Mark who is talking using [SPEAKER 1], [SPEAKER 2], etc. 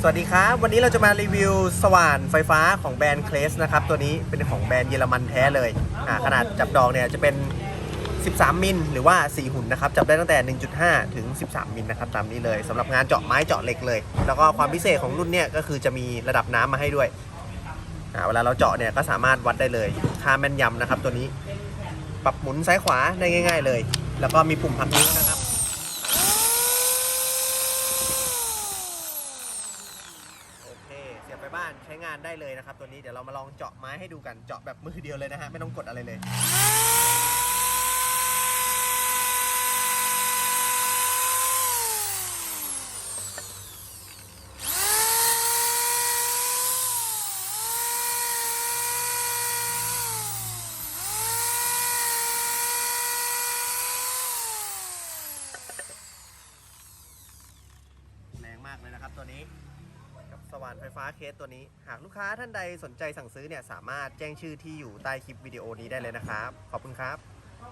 [SPEAKER 1] สวัสดีครับ วันนี้เราจะมารีวิวสว่านไฟฟ้าของแบรนด์เคลสนะครับ ตัวนี้เป็นของแบรนด์เยอรมันแท้เลยอ่าขนาดจับดอกเนี่ยจะเป็น 13 มิลหรือว่า 4 หุ่นนะครับ จับได้ตั้งแต่ 1.5 ถึง 13 มิลนะครับ ตามนี้เลยสำหรับงานเจาะไม้เจาะเหล็กเลย แล้วก็ความพิเศษของรุ่นเนี่ยก็คือจะมีระดับน้ำมาให้ด้วยอ่าเวลาเราเจาะเนี่ยก็สามารถวัดได้เลยค่าแม่นยำนะครับ ตัวนี้ปรับหมุนซ้ายขวาได้ง่าย ๆ เลย แล้วก็มีปุ่มพักนิ้วนะครับ โอ เคเสียบไปบ้านใช้งานได้เลยนะครับ ตัวนี้เดี๋ยวเรามาลองเจาะไม้ให้ดูกันเจาะแบบมือเดียวเลยนะฮะไม่ต้องกดอะไรเลยแรงมากเลยนะครับตัวนี้ ว่านไฟฟ้าเคสตัวนี้ หากลูกค้าท่านใดสนใจสั่งซื้อเนี่ยสามารถแจ้งชื่อที่อยู่ใต้คลิปวิดีโอนี้ได้เลยนะครับ ขอบคุณครับ